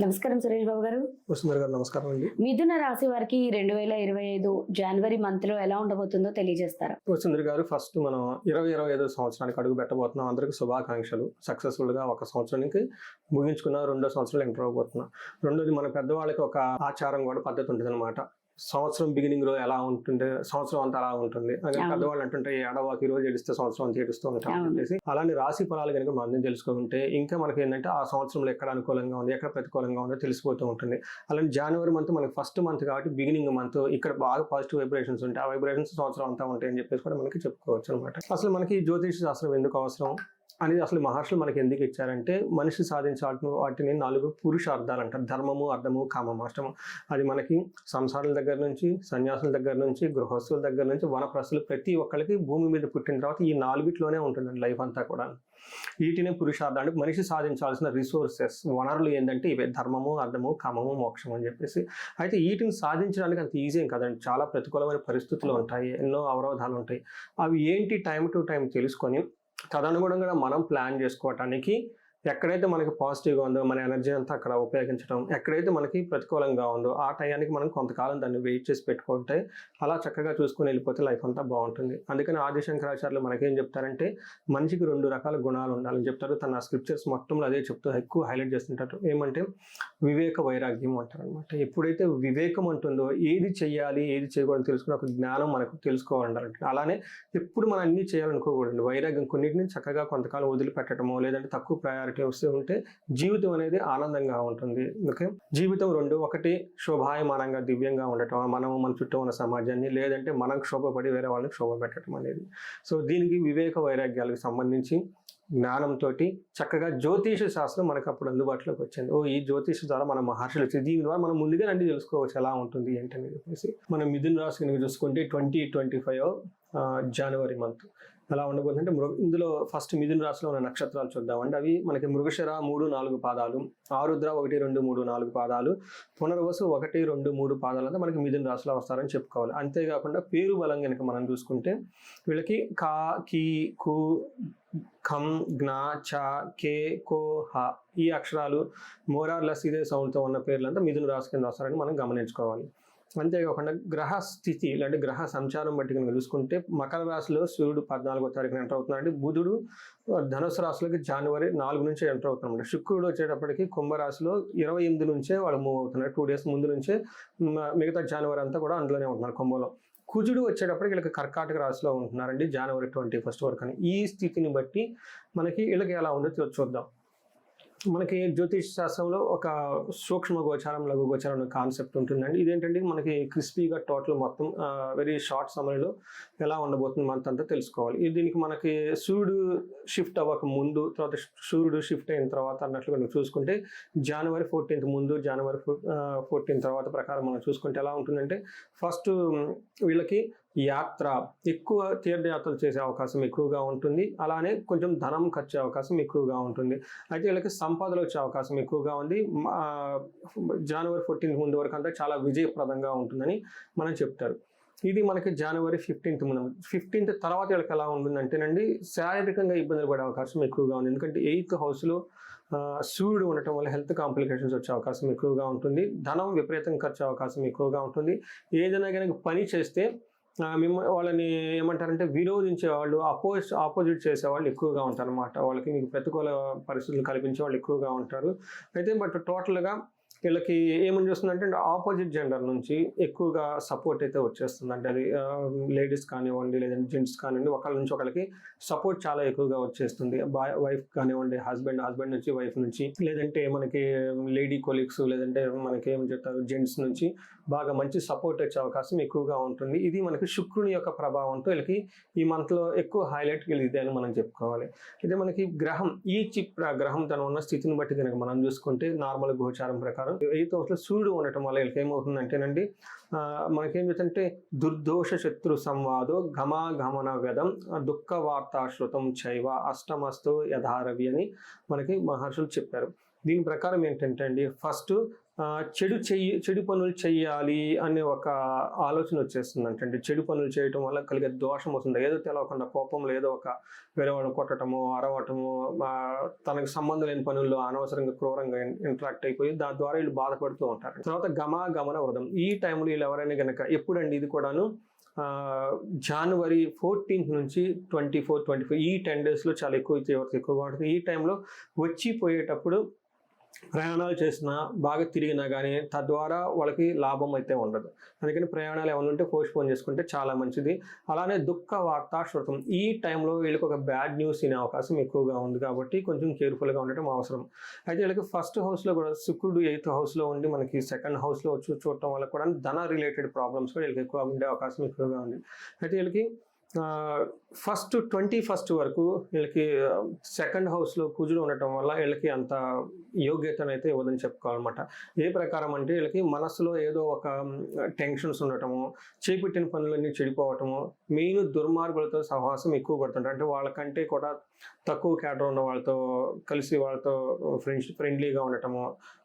నమస్కారం సురేష్ బాబు గారు. వసుంధర గారు నమస్కారం అండి. మిథున రాశి వారికి రెండు వేల ఇరవై ఐదు జనవరి మంత్లో ఎలా ఉండబోతుందో తెలియజేస్తారా? వసుంధర గారు ఫస్ట్ మనం ఇరవై ఇరవై ఐదో సంవత్సరానికి అడుగు పెట్టబోతున్నాం. అందరికి శుభాకాంక్షలు. సక్సెస్ఫుల్గా ఒక సంవత్సరానికి ముగించుకున్న రెండో సంవత్సరం ఎంటర్ అవబోతున్నాం రెండోది మన పెద్దవాళ్ళకి ఒక ఆచారం కూడా పద్ధతి ఉంటుంది అనమాట సంవత్సరం బిగినింగ్లో ఎలా ఉంటుంది సంవత్సరం అంతా అలా ఉంటుంది. పెద్దవాళ్ళు అంటుంటే ఏడవాకి ఈ రోజు ఏడిస్తే సంవత్సరం అంతా ఏడుస్తూ ఉంటాం. చెప్పేసి అలాంటి రాశి ఫలాలు కనుక మనం తెలుసుకుంటే ఇంకా మనకి ఏంటంటే ఆ సంవత్సరంలో ఎక్కడ అనుకూలంగా ఉంది ఎక్కడ ప్రతికూలంగా ఉందో తెలిసిపోతూ ఉంటుంది. అలాంటి జనవరి మంత్ మనకి ఫస్ట్ మంత్ కాబట్టి బిగినింగ్ మంత్ ఇక్కడ బాగా పాజిటివ్ వైబ్రేషన్స్ ఉంటాయి. ఆ వైబ్రేషన్స్ సంవత్సరం అంతా ఉంటాయి అని చెప్పేసి కూడా మనకి చెప్పుకోవచ్చు అనమాట అసలు మనకి జ్యోతిష శాస్త్రం ఎందుకు అవసరం? అనేది అసలు మహర్షులు మనకి ఎందుకు ఇచ్చారంటే మనిషి సాధించాల్సిన వాటిని నాలుగు పురుషార్థాలు అంటారు ధర్మము అర్థము కామము. అష్టము. అది మనకి సంసారాల దగ్గర నుంచి సన్యాసుల దగ్గర నుంచి గృహస్థుల దగ్గర నుంచి వనప్రస్తులు ప్రతి ఒక్కరికి భూమి మీద పుట్టిన తర్వాత ఈ నాలుగిట్లోనే ఉంటుందండి లైఫ్ అంతా కూడా. వీటినే పురుషార్థాలు అంటే మనిషి సాధించాల్సిన రిసోర్సెస్ వనరులు ఏంటంటే ఇవే. ధర్మము అర్థము కామము మోక్షం అని చెప్పేసి. అయితే వీటిని సాధించడానికి అంత ఈజీ ఏం కదండి. చాలా ప్రతికూలమైన పరిస్థితులు ఉంటాయి. ఎన్నో అవరోధాలు ఉంటాయి. అవి ఏంటి? టైం టు టైం తెలుసుకొని తదనుగుణంగా మనం ప్లాన్ చేసుకోవటానికి ఎక్కడైతే మనకి పాజిటివ్గా ఉందో మన ఎనర్జీ అంతా అక్కడ ఉపయోగించడం ఎక్కడైతే మనకి ప్రతికూలంగా ఉందో ఆ టయానికి మనం కొంతకాలం దాన్ని వెయిట్ చేసి పెట్టుకుంటే అలా చక్కగా చూసుకొని వెళ్ళిపోతే లైఫ్ అంతా బాగుంటుంది. అందుకని ఆదిశంకరాచార్యులు మనకేం చెప్తారంటే మనిషికి రెండు రకాల గుణాలు ఉండాలని చెప్తారు. తన స్క్రిప్చర్స్ మొత్తంలో అదే చెప్తూ ఎక్కువ హైలైట్ చేస్తుంటారు. ఏమంటే వివేక వైరాగ్యం అంటారు అనమాట ఎప్పుడైతే వివేకం ఉంటుందో ఏది చేయాలి ఏది చేయకూడదు తెలుసుకుని ఒక జ్ఞానం మనకు తెలుసుకోవాలంటారు అలానే ఎప్పుడు మనం అన్ని చేయాలనుకోకూడదు వైరాగ్యం కొన్నింటిని చక్కగా కొంతకాలం వదిలిపెట్టడమో లేదంటే తక్కువ ప్రయారిటీ వస్తూ ఉంటే జీవితం అనేది ఆనందంగా ఉంటుంది. ఓకే? జీవితం రెండు ఒకటి శోభాయమానంగా దివ్యంగా ఉండటం మనము మన చుట్టూ ఉన్న సమాజాన్ని లేదంటే మనం క్షోభపడి వేరే వాళ్ళని క్షోభ పెట్టడం అనేది. సో దీనికి వివేక వైరాగ్యాలకు సంబంధించి జ్ఞానంతో చక్కగా జ్యోతిష శాస్త్రం మనకు అప్పుడు అందుబాటులోకి వచ్చింది. ఓ ఈ జ్యోతిష ద్వారా మన మహర్షులు వచ్చి దీని ద్వారా మనం ముందుగా అన్ని తెలుసుకోవచ్చు ఎలా ఉంటుంది ఏంటని చెప్పేసి. మనం మిథున రాశి కనుక చూసుకుంటే ట్వంటీ ట్వంటీ ఫైవ్ జనవరి మంత్ ఎలా ఉండబోతుందంటే మృగ ఇందులో ఫస్ట్ మిథున రాశిలో ఉన్న నక్షత్రాలు చూద్దామండి. అవి మనకి మృగశర మూడు నాలుగు పాదాలు ఆరుద్ర ఒకటి రెండు మూడు నాలుగు పాదాలు పునర్వసు ఒకటి రెండు మూడు పాదాలు అంతా మనకి మిథున రాశిలో వస్తారని చెప్పుకోవాలి. అంతేకాకుండా పేరు బలం కనుక మనం చూసుకుంటే వీళ్ళకి కా కీ కు ఖం జ్ఞా చ కే కో హ ఈ అక్షరాలు మోరార్లెస్ ఇదే సౌండ్తో ఉన్న పేర్లంతా మిథున రాశి కింద వస్తారని మనం గమనించుకోవాలి. అంతేకాకుండా గ్రహ స్థితి అంటే గ్రహ సంచారం బట్టి కనుక చూసుకుంటే మకర రాశిలో సూర్యుడు పద్నాలుగో తారీఖున ఎంటర్ అవుతున్నాడు బుధుడు ధనుసు రాశిలోకి జనవరి నాలుగు నుంచి ఎంటర్ అవుతున్నాడు. శుక్రుడు వచ్చేటప్పటికి కుంభరాశిలో ఇరవై ఎనిమిది నుంచే వాళ్ళు మూవ్ అవుతున్నారు టూ డేస్ ముందు నుంచే మిగతా జనవరి అంతా కూడా అందులోనే ఉంటున్నారు కుంభలో. కుజుడు వచ్చేటప్పటికి వీళ్ళకి కర్కాటక రాశిలో ఉంటున్నారండి జనవరి ట్వంటీ ఫస్ట్ వరకు అని. ఈ స్థితిని బట్టి మనకి వీళ్ళకి ఎలా ఉందో చూద్దాం. మనకి జ్యోతిష్ శాస్త్రంలో ఒక సూక్ష్మ గోచారం లఘు గోచారం అనే కాన్సెప్ట్ ఉంటుందండి. ఇదేంటంటే మనకి క్రిస్పీగా టోటల్ మొత్తం వెరీ షార్ట్ సమయంలో ఎలా ఉండబోతుంది మంత్ అంతా తెలుసుకోవాలి. ఇది దీనికి మనకి సూర్యుడు షిఫ్ట్ అవ్వక ముందు తర్వాత సూర్యుడు షిఫ్ట్ అయిన తర్వాత అన్నట్లు మనం చూసుకుంటే జనవరి ఫోర్టీన్త్ ముందు జనవరి ఫోర్టీన్ తర్వాత ప్రకారం మనం చూసుకుంటే ఎలా ఉంటుందంటే ఫస్ట్ వీళ్ళకి యాత్ర ఎక్కువ తీర్థయాత్రలు చేసే అవకాశం ఎక్కువగా ఉంటుంది. అలానే కొంచెం ధనం ఖర్చు అవకాశం ఎక్కువగా ఉంటుంది. అయితే వీళ్ళకి సంపాదన వచ్చే అవకాశం ఎక్కువగా ఉంది. జనవరి ఫోర్టీన్త్ ముందు వరకు అంతా చాలా విజయప్రదంగా ఉంటుందని మనం చెప్తారు. ఇది మనకి జనవరి ఫిఫ్టీన్త్ ముందు. ఫిఫ్టీన్త్ తర్వాత వీళ్ళకి ఎలా ఉంటుందంటేనండి శారీరకంగా ఇబ్బందులు పడే అవకాశం ఎక్కువగా ఉంది. ఎందుకంటే ఎయిత్ హౌస్లో సూర్యుడు ఉండటం వల్ల హెల్త్ కాంప్లికేషన్స్ వచ్చే అవకాశం ఎక్కువగా ఉంటుంది. ధనం విపరీతం ఖర్చు అవకాశం ఎక్కువగా ఉంటుంది. ఏదైనా కనుక పని చేస్తే మిమ్మ వాళ్ళని ఏమంటారంటే విరోధించే వాళ్ళు అపోజ్ ఆపోజిట్ చేసే వాళ్ళు ఎక్కువగా ఉంటారు అనమాట వాళ్ళకి మీకు ప్రతికూల పరిస్థితులు కల్పించే వాళ్ళు ఎక్కువగా ఉంటారు. అయితే బట్ టోటల్గా వీళ్ళకి ఏమని చూస్తుందంటే ఆపోజిట్ జెండర్ నుంచి ఎక్కువగా సపోర్ట్ అయితే వచ్చేస్తుంది అంటే అది లేడీస్ కానివ్వండి లేదంటే జెంట్స్ కానివ్వండి ఒకళ్ళ నుంచి ఒకళ్ళకి సపోర్ట్ చాలా ఎక్కువగా వచ్చేస్తుంది. బాయ్ వైఫ్ కానివ్వండి హస్బెండ్ హస్బెండ్ నుంచి వైఫ్ నుంచి లేదంటే మనకి లేడీ కొలీగ్స్ లేదంటే మనకి ఏం చెప్తారు జెంట్స్ నుంచి బాగా మంచి సపోర్ట్ వచ్చే అవకాశం ఎక్కువగా ఉంటుంది. ఇది మనకి శుక్రుని యొక్క ప్రభావంతో వీళ్ళకి ఈ మంత్లో ఎక్కువ హైలైట్ ఇదే అని మనం చెప్పుకోవాలి. ఇది మనకి గ్రహం ఈ చిప్ గ్రహం తన ఉన్న స్థితిని బట్టి కనుక మనం చూసుకుంటే నార్మల్ గోచారం ప్రకారం ఎయిత్ హౌస్లో సూర్యుడు ఉండటం వల్ల వీళ్ళకి ఏమవుతుందంటేనండి మనకేం చెప్తుంటే దుర్దోష శత్రు సంవాదో గమాగమన వ్యధం దుఃఖ వార్తాశ్రుతం చైవ అష్టమస్తు యథారవి అని మనకి మహర్షులు చెప్పారు. దీని ప్రకారం ఏంటంటే అండి ఫస్ట్ చెడు చెయ్యి చెడు పనులు చెయ్యాలి అనే ఒక ఆలోచన వచ్చేస్తుంది అంటే చెడు పనులు చేయటం వల్ల కలిగే దోషం వస్తుంది. ఏదో తెలవకుండా కోపంలో ఏదో ఒక వేరేవాడు కొట్టడము అరవటము తనకు సంబంధం లేని పనుల్లో అనవసరంగా క్రూరంగా ఇంటరాక్ట్ అయిపోయి దాని ద్వారా వీళ్ళు బాధపడుతూ ఉంటారు. తర్వాత గమా గమన వృధం ఈ టైంలో వీళ్ళు ఎవరైనా కనుక ఎప్పుడండి ఇది కూడాను? జనవరి ఫోర్టీన్త్ నుంచి ట్వంటీ ఫోర్ ట్వంటీ ఫోర్ ఈ టెన్ డేస్లో చాలా ఎక్కువ తీవ్రత ఎక్కువగా ఉంటుంది ఈ టైంలో వచ్చి పోయేటప్పుడు ప్రయాణాలు చేసినా బాగా తిరిగినా కానీ తద్వారా వాళ్ళకి లాభం అయితే ఉండదు. అందుకని ప్రయాణాలు ఏమైనా ఉంటే పోస్ట్పోన్ చేసుకుంటే చాలా మంచిది. అలానే దుఃఖ వార్త శృతం. ఈ టైంలో వీళ్ళకి ఒక బ్యాడ్ న్యూస్ తినే అవకాశం ఎక్కువగా ఉంది కాబట్టి కొంచెం కేర్ఫుల్గా ఉండటం అవసరం. అయితే వీళ్ళకి ఫస్ట్ హౌస్లో కూడా శుక్రుడు ఎయిత్ హౌస్లో ఉండి మనకి సెకండ్ హౌస్లో వచ్చి చూడటం వల్ల కూడా ధన రిలేటెడ్ ప్రాబ్లమ్స్ కూడా వీళ్ళకి ఎక్కువ ఉండే అవకాశం ఎక్కువగా ఉంది. అయితే వీళ్ళకి ఫస్ట్ ట్వంటీ ఫస్ట్ వరకు వీళ్ళకి సెకండ్ హౌస్లో కుజుడు ఉండటం వల్ల వీళ్ళకి అంత యోగ్యతనైతే ఇవ్వదని చెప్పుకోవాలన్నమాట. ఏ ప్రకారం అంటే వీళ్ళకి మనసులో ఏదో ఒక టెన్షన్స్ ఉండటము చేపట్టిన పనులన్నీ చెడిపోవటము మెయిన్ దుర్మార్గులతో సహవాసం ఎక్కువ పడుతుంటారు. అంటే వాళ్ళకంటే కూడా తక్కువ క్యాటర్ ఉన్న వాళ్ళతో కలిసి వాళ్ళతో ఫ్రెండ్స్ ఫ్రెండ్లీగా ఉండటము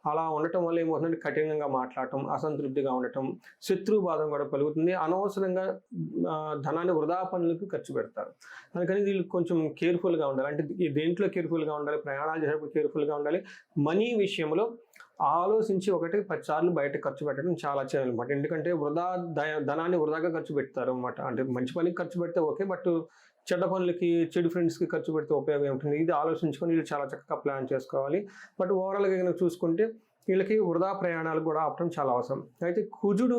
అలా ఉండటం వల్ల ఏమవుతుందంటే కఠినంగా మాట్లాడటం అసంతృప్తిగా ఉండటం శత్రుబాధం కూడా కలుగుతుంది అనవసరంగా ధనాన్ని వృధా పనులకు ఖర్చు పెడతారు. అందుకని వీళ్ళు కొంచెం కేర్ఫుల్గా ఉండాలి. అంటే దేంట్లో కేర్ఫుల్గా ఉండాలి ప్రయాణాలు చేసేటప్పుడు కేర్ఫుల్గా ఉండాలి. మనీ విషయంలో ఆలోచించి ఒకటి పది సార్లు బయట ఖర్చు పెట్టడం చాలా చేయాలన్నమాట ఎందుకంటే వృధా ద- ధనాన్ని వృధాగా ఖర్చు పెడతారు అనమాట అంటే మంచి పనికి ఖర్చు పెడితే ఓకే బట్ చెడ్డ పనులకి చెడు ఫ్రెండ్స్కి ఖర్చు పెడితే ఉపయోగం ఉంటుంది ఇది ఆలోచించుకొని వీళ్ళు చాలా చక్కగా ప్లాన్ చేసుకోవాలి. బట్ ఓవరాల్గా కనుక చూసుకుంటే వీళ్ళకి వృధా ప్రయాణాలు కూడా ఆపడం చాలా అవసరం. అయితే కుజుడు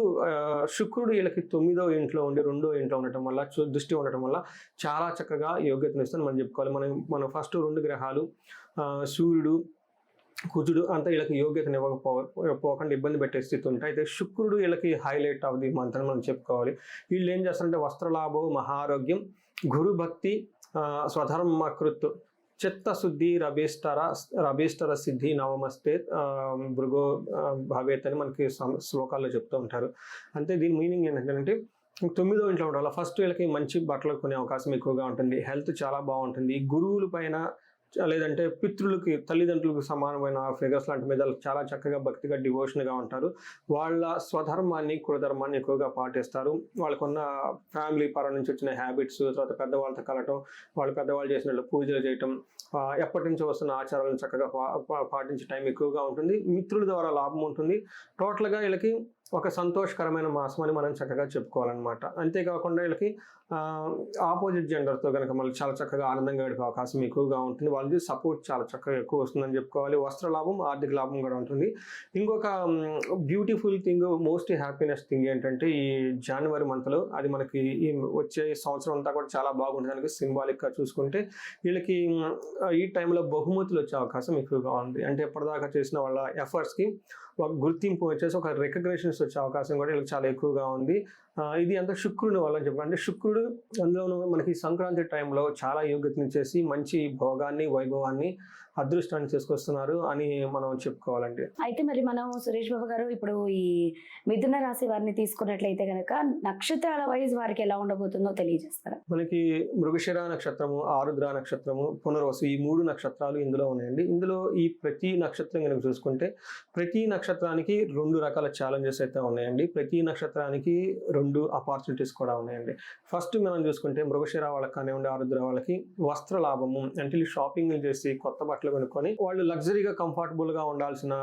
శుక్రుడు వీళ్ళకి తొమ్మిదో ఇంట్లో ఉండి రెండో ఇంట్లో ఉండటం వల్ల చు- దృష్టి ఉండటం వల్ల చాలా చక్కగా యోగ్యతను ఇస్తుంది మనం చెప్పుకోవాలి. మనం మనం ఫస్ట్ రెండు గ్రహాలు సూర్యుడు కుజుడు అంతా వీళ్ళకి యోగ్యతను ఇవ్వకపో పోకుండా ఇబ్బంది పెట్టే స్థితి ఉంటాయి అయితే శుక్రుడు వీళ్ళకి హైలైట్ ఆఫ్ ది మంత్ అని మనం చెప్పుకోవాలి. వీళ్ళు ఏం చేస్తారంటే వస్త్రలాభం మహారోగ్యం గురుభక్తి స్వధర్మకృత్ చిత్తశుద్ధి రభీష్టర రభీష్టర సిద్ధి నవమస్తే భృగో ఆ, భవేత్ అని మనకి శ్లోకాల్లో చెప్తూ ఉంటారు. అంటే దీని మీనింగ్ ఏంటంటే తొమ్మిదో ఇంట్లో ఉండాలి. ఫస్ట్ వీళ్ళకి మంచి బట్టలు కొనే అవకాశం ఎక్కువగా ఉంటుంది. హెల్త్ చాలా బాగుంటుంది. గురువుల పైన లేదంటే పితృలకి తల్లిదండ్రులకు సమానమైన ఫిగర్స్ లాంటి మీద చాలా చక్కగా భక్తిగా డివోషన్గా ఉంటారు. వాళ్ళ స్వధర్మాన్ని కులధర్మాన్ని ఎక్కువగా పాటిస్తారు. వాళ్ళకున్న ఫ్యామిలీ పరం నుంచి వచ్చిన హ్యాబిట్స్ తర్వాత పెద్దవాళ్ళతో కలటం వాళ్ళు పెద్దవాళ్ళు చేసిన పూజలు చేయటం ఎప్పటి నుంచి వస్తున్న ఆచారాలను చక్కగా పా- పాటించే టైం ఎక్కువగా ఉంటుంది. మిత్రుల ద్వారా లాభం ఉంటుంది. టోటల్గా వీళ్ళకి ఒక సంతోషకరమైన మాసం అని మనం చక్కగా చెప్పుకోవాలన్నమాట. అంతేకాకుండా వీళ్ళకి ఆపోజిట్ జెండర్తో కనుక మళ్ళీ చాలా చక్కగా ఆనందంగా గడిపే అవకాశం ఎక్కువగా ఉంటుంది. వాళ్ళది సపోర్ట్ చాలా చక్కగా ఎక్కువ వస్తుందని చెప్పుకోవాలి. వస్త్ర లాభం ఆర్థిక లాభం కూడా ఉంటుంది. ఇంకొక beautiful thing most happiness thing ఏంటంటే ఈ జనవరి మంత్లో అది మనకి ఈ వచ్చే సంవత్సరం అంతా కూడా చాలా బాగుంటుంది. దానికి సింబాలిక్గా చూసుకుంటే వీళ్ళకి ఈ టైంలో బహుమతులు వచ్చే అవకాశం ఎక్కువగా ఉంది. అంటే ఎప్పటిదాకా చేసిన వాళ్ళ ఎఫర్ట్స్కి గుర్తింపు వచ్చేసి ఒక రికగ్నేషన్స్ వచ్చే అవకాశం కూడా వీళ్ళకి చాలా ఎక్కువగా ఉంది. ఇది అంతా శుక్రుని వల్ల చెప్పండి అంటే శుక్రుడు అందులోనూ మనకి సంక్రాంతి టైంలో చాలా యోగ్యతనిచ్చేసి మంచి భోగాన్ని వైభవాన్ని అదృష్టాన్ని తీసుకొస్తున్నారు అని మనం చెప్పుకోవాలండి అయితే మరి మనం సురేష్ బాబు గారు ఇప్పుడు ఈ మిథున రాశి వారిని తీసుకున్నట్లయితే కనుక నక్షత్రాల వైజ్ వారికి ఎలా ఉండబోతుందో తెలియజేస్తారా? మనకి మృగశిర నక్షత్రము ఆరుద్ర నక్షత్రము పునర్వసు ఈ మూడు నక్షత్రాలు ఇందులో ఉన్నాయండి. ఇందులో ఈ ప్రతి నక్షత్రం కనుక చూసుకుంటే ప్రతి నక్షత్రానికి రెండు రకాల ఛాలెంజెస్ అయితే ఉన్నాయండి. ప్రతి నక్షత్రానికి రెండు అపార్చునిటీస్ కూడా ఉన్నాయండి. ఫస్ట్ మనం చూసుకుంటే మృగశిర వాళ్ళకి కానివ్వండి ఆరుద్ర వాళ్ళకి వస్త్ర లాభము అంటే షాపింగ్ చేసి కొత్త బట్టలు కొనుక్కొని వాళ్ళు లగ్జరీగా కంఫర్టబుల్గా ఉండాల్సిన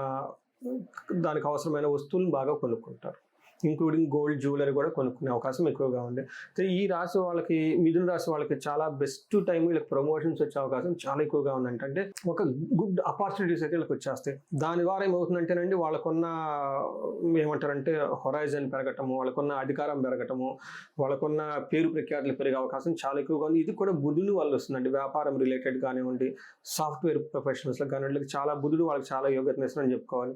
దానికి అవసరమైన వస్తువులను బాగా కొనుక్కుంటారు. ఇంక్లూడింగ్ గోల్డ్ జ్యువెలరీ కూడా కొనుక్కునే అవకాశం ఎక్కువగా ఉంది. సో ఈ రాశి వాళ్ళకి మిథున రాశి వాళ్ళకి చాలా బెస్ట్ టైం వీళ్ళకి ప్రమోషన్స్ వచ్చే అవకాశం చాలా ఎక్కువగా ఉంది అంటే ఒక గుడ్ ఆపర్చునిటీస్ అయితే వీళ్ళకి వచ్చేస్తాయి. దాని ద్వారా ఏమవుతుందంటేనండి వాళ్ళకున్న ఏమంటారంటే హొరైజన్ పెరగటము వాళ్ళకున్న అధికారం పెరగటము వాళ్ళకున్న పేరు ప్రఖ్యాతులు పెరిగే అవకాశం చాలా ఎక్కువగా ఉంది. ఇది కూడా బుధుని వాళ్ళు వస్తుందండి. వ్యాపారం రిలేటెడ్ కానివ్వండి సాఫ్ట్వేర్ ప్రొఫెషనల్స్లకు కానివ్వండి చాలా బుధుడు వాళ్ళకి చాలా యోగ్యతను ఇస్తుందని చెప్పుకోవాలి.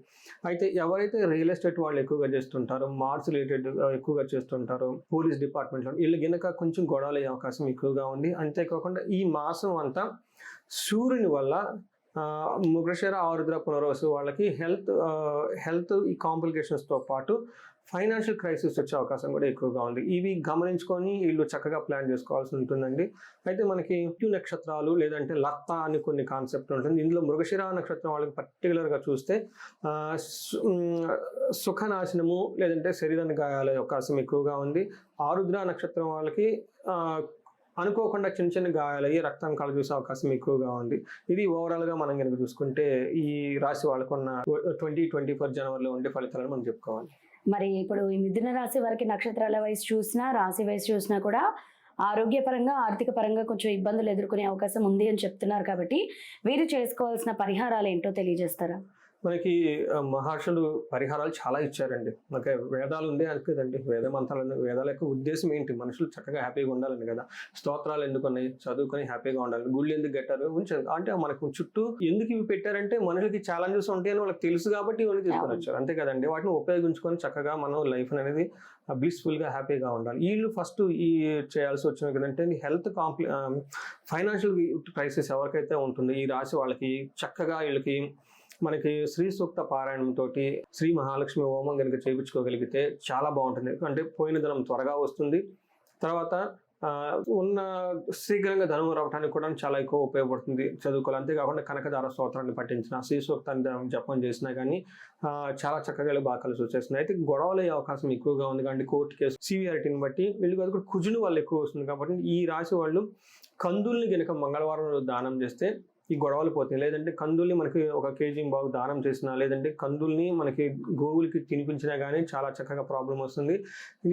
అయితే ఎవరైతే రియల్ ఎస్టేట్ వాళ్ళు ఎక్కువగా చేస్తుంటారో ఆర్ట్స్ రిలేటెడ్ ఎక్కువగా చేస్తుంటారు. పోలీస్ డిపార్ట్మెంట్లో వీళ్ళు గినక కొంచెం గొడవలు అయ్యే అవకాశం ఎక్కువగా ఉంది. అంతేకాకుండా ఈ మాసం అంతా సూర్యుని వల్ల మృగశిర ఆరుద్ర పునర్వసు వాళ్ళకి హెల్త్ హెల్త్ ఈ కాంప్లికేషన్స్తో పాటు ఫైనాన్షియల్ క్రైసిస్ వచ్చే అవకాశం కూడా ఎక్కువగా ఉంది. ఇవి గమనించుకొని వీళ్ళు చక్కగా ప్లాన్ చేసుకోవాల్సి ఉంటుందండి. అయితే మనకి ట్యూ నక్షత్రాలు లేదంటే లత్త అని కొన్ని కాన్సెప్ట్ ఉంటుంది. ఇందులో మృగశిర నక్షత్రం వాళ్ళకి పర్టికులర్గా చూస్తే సుఖనాశనము లేదంటే శరీరాన్ని గాయాల అవకాశం ఎక్కువగా ఉంది. ఆరుద్ర నక్షత్రం వాళ్ళకి అనుకోకుండా చిన్న చిన్న గాయాలయ్యి రక్తం కళ చూసే అవకాశం ఎక్కువగా ఉంది. ఇది ఓవరాల్గా మనం కనుక చూసుకుంటే ఈ రాశి వాళ్ళకున్న ట్వంటీ ట్వంటీ ఫోర్ జనవరిలో ఉండే ఫలితాలను మనం చెప్పుకోవాలి. మరి ఇప్పుడు ఈ మిథున రాశి వారికి నక్షత్రాల వయసు చూసినా రాశి వయసు చూసినా కూడా ఆరోగ్యపరంగా ఆర్థిక పరంగా కొంచెం ఇబ్బందులు ఎదుర్కొనే అవకాశం ఉంది అని చెప్తున్నారు కాబట్టి వీరు చేసుకోవాల్సిన పరిహారాలు ఏంటో తెలియజేస్తారా? మనకి మహర్షులు పరిహారాలు చాలా ఇచ్చారండి. మనకి వేదాలు ఉండే అనిపిదండి. వేద మంత్రాలు వేదాల యొక్క ఉద్దేశం ఏంటి? మనుషులు చక్కగా హ్యాపీగా ఉండాలని కదా. స్తోత్రాలు ఎందుకు ఉన్నాయి చదువుకొని హ్యాపీగా ఉండాలి. గుళ్ళు ఎందుకు కట్టారు? ఉంచారు అంటే మనకు చుట్టూ ఎందుకు ఇవి పెట్టారంటే మనుషులకి ఛాలెంజెస్ ఉంటాయని వాళ్ళకి తెలుసు కాబట్టి ఇవన్నీ తీసుకొని వచ్చారు. అంతే కదండి వాటిని ఉపయోగించుకొని చక్కగా మనం లైఫ్ అనేది బ్లిస్ఫుల్గా హ్యాపీగా ఉండాలి. వీళ్ళు ఫస్ట్ ఈ చేయాల్సి వచ్చిన కదంటే హెల్త్ కాంప్లి ఫైనాన్షియల్ క్రైసిస్ ఎవరికైతే ఉంటుందో ఈ రాశి వాళ్ళకి చక్కగా వీళ్ళకి మనకి శ్రీ సూక్త పారాయణంతో శ్రీ మహాలక్ష్మి హోమం కనుక చేయించుకోగలిగితే చాలా బాగుంటుంది. అంటే పోయిన ధనం త్వరగా వస్తుంది. తర్వాత ఉన్న శీఘ్రంగా ధనం రావడానికి కూడా చాలా ఎక్కువ ఉపయోగపడుతుంది. చదువుకోవాలి. అంతేకాకుండా కనకదార స్తోత్రాన్ని పట్టించిన శ్రీ సూక్తాన్ని జపం చేసినా కానీ చాలా చక్కగా బాగా కలిసి వచ్చేస్తున్నాయి అయితే గొడవలు అయ్యే అవకాశం ఎక్కువగా ఉంది. కాబట్టి కోర్టు కేసు సివియారిటీని బట్టి వీళ్ళకి అది కూడా కుజుని వాళ్ళు ఎక్కువ వస్తుంది కాబట్టి ఈ రాశి వాళ్ళు కందుల్ని గనక మంగళవారం దానం చేస్తే ఈ గొడవలు పోతాయి. లేదంటే కందుల్ని మనకి ఒక కేజీ బాగు దానం చేసినా లేదంటే కందుల్ని మనకి గోవులకి తినిపించినా కానీ చాలా చక్కగా ప్రాబ్లం వస్తుంది.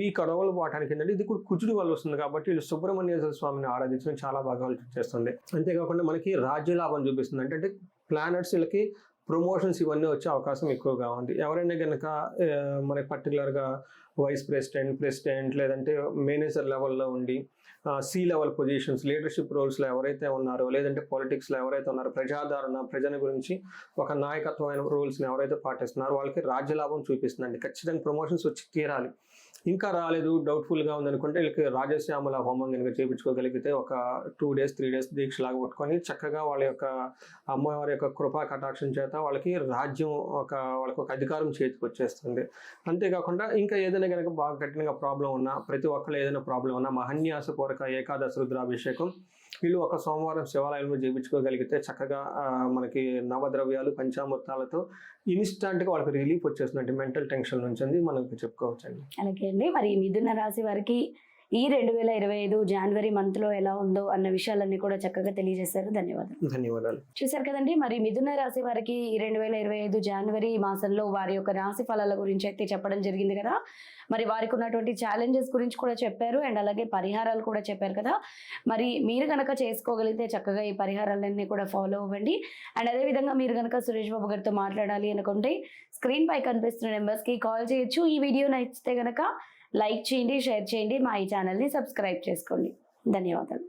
ఈ గొడవలు పోవటానికి ఏంటంటే ఇది కూడా కుజుడు వల్ల వస్తుంది కాబట్టి వీళ్ళు సుబ్రహ్మణ్యేశ్వర స్వామిని ఆరాధించడం చాలా బాగా చేస్తుంది. అంతేకాకుండా మనకి రాజ్య లాభం చూపిస్తుంది. అంటే అంటే ప్లానెట్స్ వీళ్ళకి ప్రమోషన్స్ ఇవన్నీ వచ్చే అవకాశం ఎక్కువగా ఉంది. ఎవరైనా కనుక మనకి పర్టికులర్గా వైస్ ప్రెసిడెంట్ ప్రెసిడెంట్ లేదంటే మేనేజర్ లెవెల్లో ఉండి సీ లెవెల్ పొజిషన్స్ లీడర్షిప్ రోల్స్లో ఎవరైతే ఉన్నారో లేదంటే పాలిటిక్స్లో ఎవరైతే ఉన్నారో ప్రజాదరణ ప్రజల గురించి ఒక నాయకత్వమైన రూల్స్ని ఎవరైతే పాటిస్తున్నారో వాళ్ళకి రాజ్య లాభం చూపిస్తుందండి. ఖచ్చితంగా ప్రమోషన్స్ వచ్చి తీరాలి. ఇంకా రాలేదు డౌట్ఫుల్గా ఉందనుకుంటే వీళ్ళకి రాజశ్యామల హోమం కనుక చేయించుకోగలిగితే ఒక టూ డేస్ త్రీ డేస్ దీక్షలాగా పట్టుకొని చక్కగా వాళ్ళ యొక్క అమ్మవారి యొక్క కృపా కటాక్షం చేత వాళ్ళకి రాజ్యం ఒక వాళ్ళకి ఒక అధికారం చేతికి వచ్చేస్తుంది. అంతేకాకుండా ఇంకా ఏదైనా కనుక బాగా కఠినంగా ప్రాబ్లం ఉన్నా ప్రతి ఒక్కళ్ళు ఏదైనా ప్రాబ్లం ఉన్నా మహన్యాసపూర్వక ఏకాదశ రుద్రాభిషేకం వీళ్ళు ఒక సోమవారం శివాలయంలో చేయించుకోగలిగితే చక్కగా మనకి నవద్రవ్యాలు పంచామృతాలతో ఇన్స్టాంట్గా వాళ్ళకి రిలీఫ్ వచ్చేస్తుంది. మెంటల్ టెన్షన్ నుంచి అని మనం చెప్పుకోవచ్చండి. అలాగే అండి. మరి మిథున రాశి వారికి ఈ రెండు వేల ఇరవై ఐదు జనవరి మంత్లో ఎలా ఉందో అన్న విషయాలన్నీ కూడా చక్కగా తెలియజేశారు. ధన్యవాదాలు. ధన్యవాదాలు. చూశారు కదండి మరి మిథున రాశి వారికి ఈ రెండు వేల ఇరవై ఐదు జనవరి మాసంలో వారి యొక్క రాశి ఫలాల గురించి అయితే చెప్పడం జరిగింది కదా. మరి వారికి ఉన్నటువంటి ఛాలెంజెస్ గురించి కూడా చెప్పారు అండ్ అలాగే పరిహారాలు కూడా చెప్పారు కదా. మరి మీరు కనుక చేసుకోగలిగితే చక్కగా ఈ పరిహారాలన్నీ కూడా ఫాలో అవ్వండి. అండ్ అదేవిధంగా మీరు కనుక సురేష్ బాబు గారితో మాట్లాడాలి అనుకుంటే స్క్రీన్ పై కనిపిస్తున్న నెంబర్స్కి కాల్ చేయొచ్చు. ఈ వీడియో నచ్చితే కనుక లైక్ చేయండి షేర్ చేయండి మా ఈ ఛానల్ని సబ్స్క్రైబ్ చేసుకోండి. ధన్యవాదాలు.